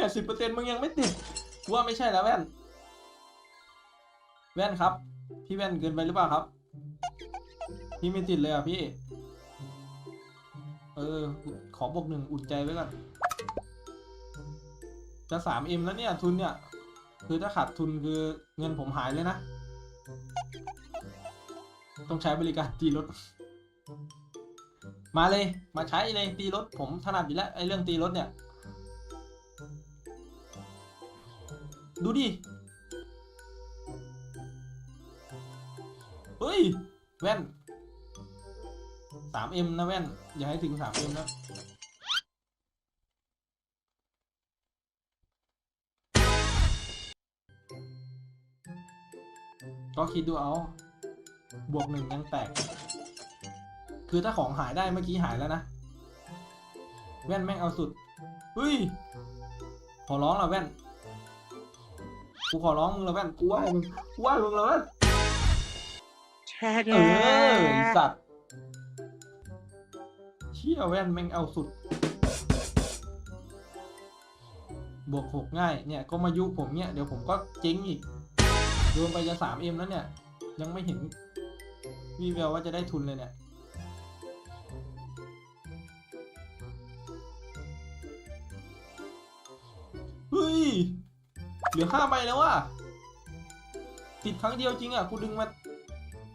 ปดสิบเปอร์เซ็นต์มึงยังไม่ติดกูว่าไม่ใช่แล้วแว่น แว่นครับ พี่แว่นเกินไปหรือเปล่าครับ พี่ไม่ติดเลยอะพี่ เออ ขอบวกหนึ่งอุ่นใจไว้ก่อน จะสามเอ็มแล้วเนี่ย ทุนเนี่ย คือถ้าขาดทุนคือเงินผมหายเลยนะ ต้องใช้บริการตีรถ มาเลย มาใช้เลยตีรถ ผมถนัดอยู่แล้วไอ้เรื่องตีรถเนี่ย ดูดิ เฮ้ย แว่น 3M นะแว่น อย่าให้ถึง 3M นะก็คิดดูเอา บวกหนึ่งยังแตก คือถ้าของหายได้เมื่อกี้หายแล้วนะ แว่นแม่งเอาสุด เฮ้ย ขอร้องละแว่น กูขอร้องมึงละแว่นกูไหว้มึงกูไหว้มึงละแว่นเออไอ้สัตว์เชี่ยแว่นแม่งเอาสุด บวกหกง่ายเนี่ยก็มายุผมเนี่ยเดี๋ยวผมก็เจ๊งอีกโดนไปจะสามเอ็มแล้วเนี่ย ยังไม่เห็นวีแววว่าจะได้ทุนเลยเนี่ย เฮ้ย เหลือห้าใบแล้วว่ะติดครั้งเดียวจริงอะกูดึงมา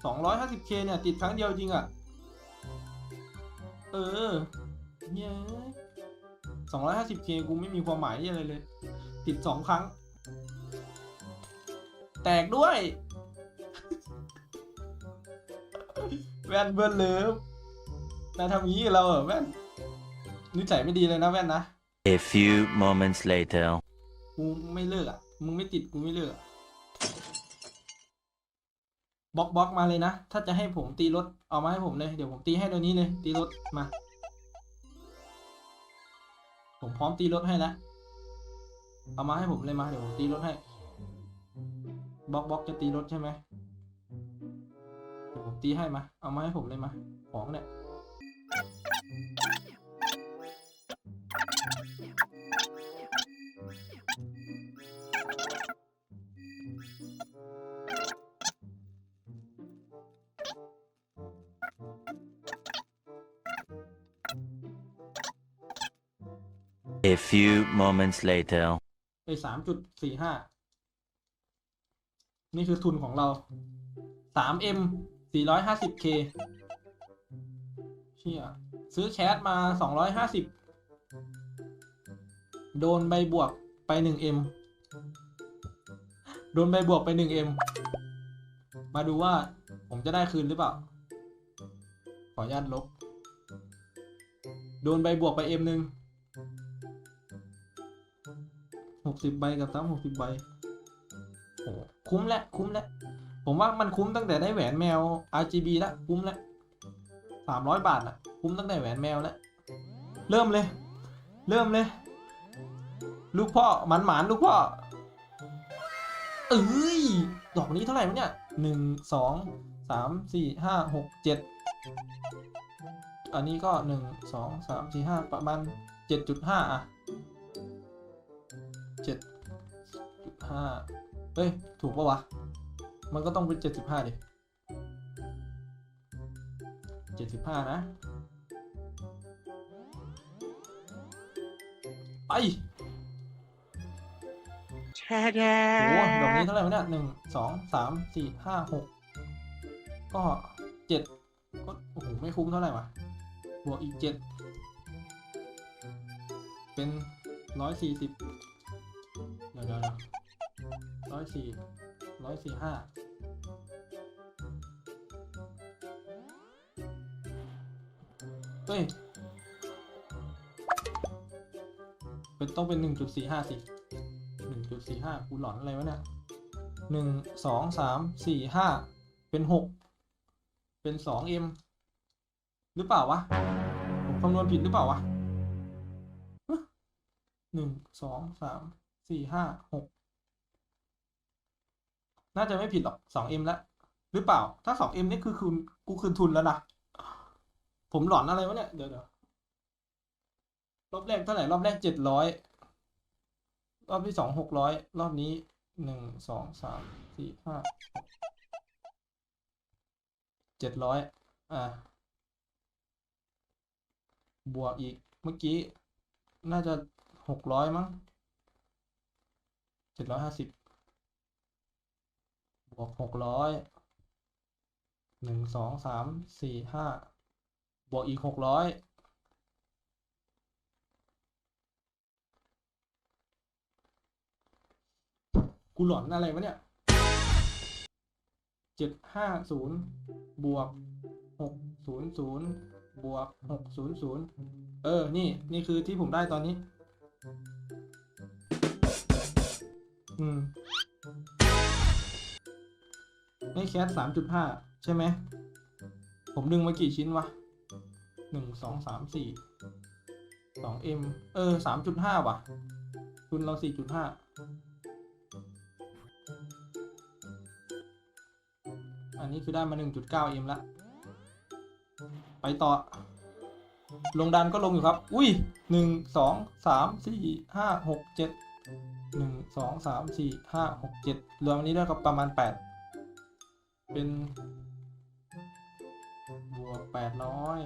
สองร้อยห้าสิบเคเนี่ย ติดครั้งเดียวจริงอะ เออเนี่ยสองร้อยห้าสิบเคกูไม่มีความหมายที่อะไรเลย ติดสองครั้ง แตกด้วยแว่นเบิร์นเลิฟนายทำอย่างนี้กับเราเหรอแว่นนิสัยไม่ดีเลยนะแว่นนะ A few moments later. กูไม่เลิกอะ มึงไม่ติดกูไม่เลิกอะบล็อกบล็อกมาเลยนะ ถ้าจะให้ผมตีรถเอามาให้ผมเลย เดี๋ยวผมตีให้ตัวนี้เลย ตีรถมา ผมพร้อมตีรถให้แล้วเอามาให้ผมเลยมาเดี๋ยวผมตีรถให้บล็อกบล็อกจะตีรถใช่ไหมเดี๋ยวผมตีให้มา เอามาให้ผมเลยมา ของเนี่ย A few moments later. ไอ้สามจุดสี่ห้านี่คือทุนของเราสามเอ็มสี่ร้อยห้าสิบเคเชี่ยซื้อแคสมาสองร้อยห้าสิบโดนใบบวกไปหนึ่งเอ็มโดนใบบวกไปหนึ่งเอ็มมาดูว่าผมจะได้คืนหรือเปล่า ขออนุญาตลบ โดนใบบวกไปเอ็มหนึ่ง กสิบใบกับซ้ำหกสิบใบโอ้คุ้มแล้วคุ้มแล้วผมว่ามันคุ้มตั้งแต่ได้แหวนแมว RGB แล้วคุ้มแล้วสามร้อยบาทอะคุ้มตั้งแต่แหวนแมวแล้วเริ่มเลย เริ่มเลย ลูกพ่อหมันหมานๆลูกพ่อเอ้ยดอกนี้เท่าไหร่วะเนี่ยหนึ่งสองสามสี่ห้าหกเจ็ดอันนี้ก็หนึ่งสองสามสี่ห้าประมาณเจ็ดจุดห้าอะ ห้าเฮ้ย ถูกปะวะ มันก็ต้องเป็นเจ็ดสิบห้าดิเจ็ดสิบห้านะ ไปโอ้โหดอกนี้เท่าไหร่วะเนี่ยหนึ่งสองสามสี่ห้าหกก็เจ็ดก็โอ้โห ไม่คุ้มเท่าไหร่วะบวกอีกเจ็ดเป็นร้อยสี่สิบเดี๋ยวเดี๋ยว ร้อยสี่ร้อยสี่ห้าเฮ้ยเป็นต้องเป็นหนึ่งจุดสี่ห้าสิหนึ่งจุดสี่ห้ากูหลอนอะไรวะเนี่ยหนึ่งสองสามสี่ห้าเป็นหกเป็นสองเอ็มหรือเปล่าวะ ผมคำนวณผิดหรือเปล่าวะหนึ่งสองสามสี่ห้าหก น่าจะไม่ผิดหรอกสองเอ็มแล้วหรือเปล่า ถ้าสองเอ็มนี่คือคืนกูคืนทุนแล้วนะผมหลอนอะไรวะเนี่ยเดี๋ยวเดี๋ยวรอบแรกเท่าไหร่รอบแรกเจ็ดร้อยรอบที่สองหกร้อยรอบนี้หนึ่งสองสามสี่ห้าเจ็ดร้อยอะบวกอีกเมื่อกี้ น่าจะหกร้อยมั้งเจ็ดร้อยห้าสิบ บวกหกร้อยหนึ่งสองสามสี่ห้าบวกอีกหกร้อยกูหลอนอะไรวะเนี่ยเจ็ดห้าศูนย์บวกหกศูนย์ศูนย์บวกหกศูนย์ศูนย์เออ นี่ นี่คือที่ผมได้ตอนนี้ อืม นี่แคสสามจุดห้าใช่ไหม ผมดึงมากี่ชิ้นวะหนึ่งสองสามสี่สองเอ็มเออสามจุดห้าว่ะทุนเราสี่จุดห้าอันนี้คือได้มาหนึ่งจุดเก้าเอ็มละไปต่อ ลงดันก็ลงอยู่ครับ อุ้ยหนึ่งสองสามสี่ห้าหกเจ็ดหนึ่งสองสามสี่ห้าหกเจ็ดรวมอันนี้ได้วยครับประมาณแปด เป็น บวกแปดร้อย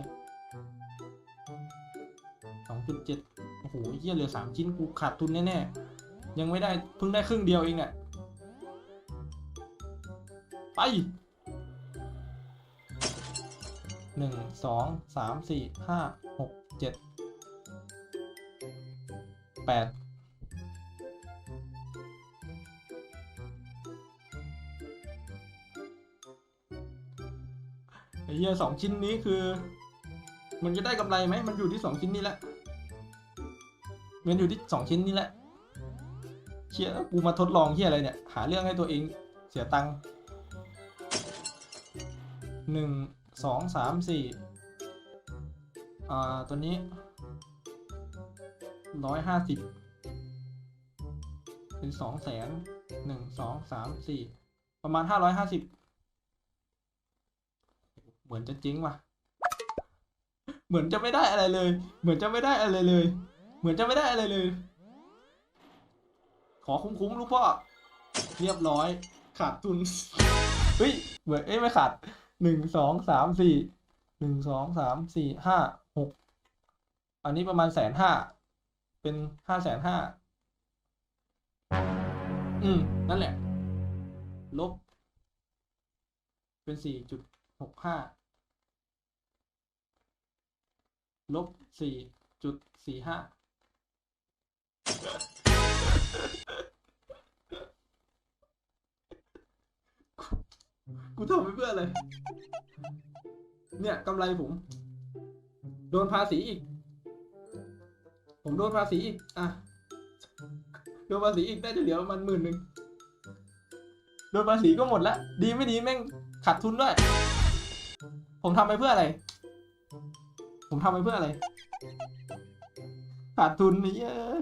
สองจุดเจ็ดโอ้โหเหี้ยเหลือสามชิ้นกูขาดทุนแน่ๆ ยังไม่ได้เพิ่งได้ครึ่งเดียวเองเนี่ยไปหนึ่งสองสามสี่ห้าหกเจ็ดแปด เหี้ยสองชิ้นนี้คือ มันจะได้กำไรไหมมันอยู่ที่สองชิ้นนี้แหละมันอยู่ที่สองชิ้นนี้แหละเชี่ยกูมาทดลองเชี่ยอะไรเนี่ย หาเรื่องให้ตัวเองเสียตังค์หนึ่งสองสามสี่อ่าตัวนี้ร้อยห้าสิบเป็นสองแสนหนึ่งสองสามสี่ประมาณห้าร้อยห้าสิบ เหมือนจะจริงว่ะ เหมือนจะไม่ได้อะไรเลย เหมือนจะไม่ได้อะไรเลย เหมือนจะไม่ได้อะไรเลย ขอคุ้มๆลูกพ่อ เรียบร้อย ขาดทุน เฮ้ย เหมือนเอ้ยไม่ขาดหนึ่งสองสามสี่หนึ่งสองสามสี่ห้าหกอันนี้ประมาณแสนห้าเป็นห้าแสนห้าอืม นั่นแหละ ลบ เป็นสี่จุดหกห้า ลบสี่จุดสี่ห้ากูทำไปเพื่ออะไร เนี่ยกำไรผม โดนภาษีอีก ผมโดนภาษีอีก อะ โดนภาษีอีกได้จะเหลือประมาณหมื่นหนึ่ง โดนภาษีก็หมดละ ดีไม่ดีแม่งขาดทุนด้วย ผมทำไปเพื่ออะไร ผมทำไปเพื่ออะไรขาดทุนนี่เอ้ย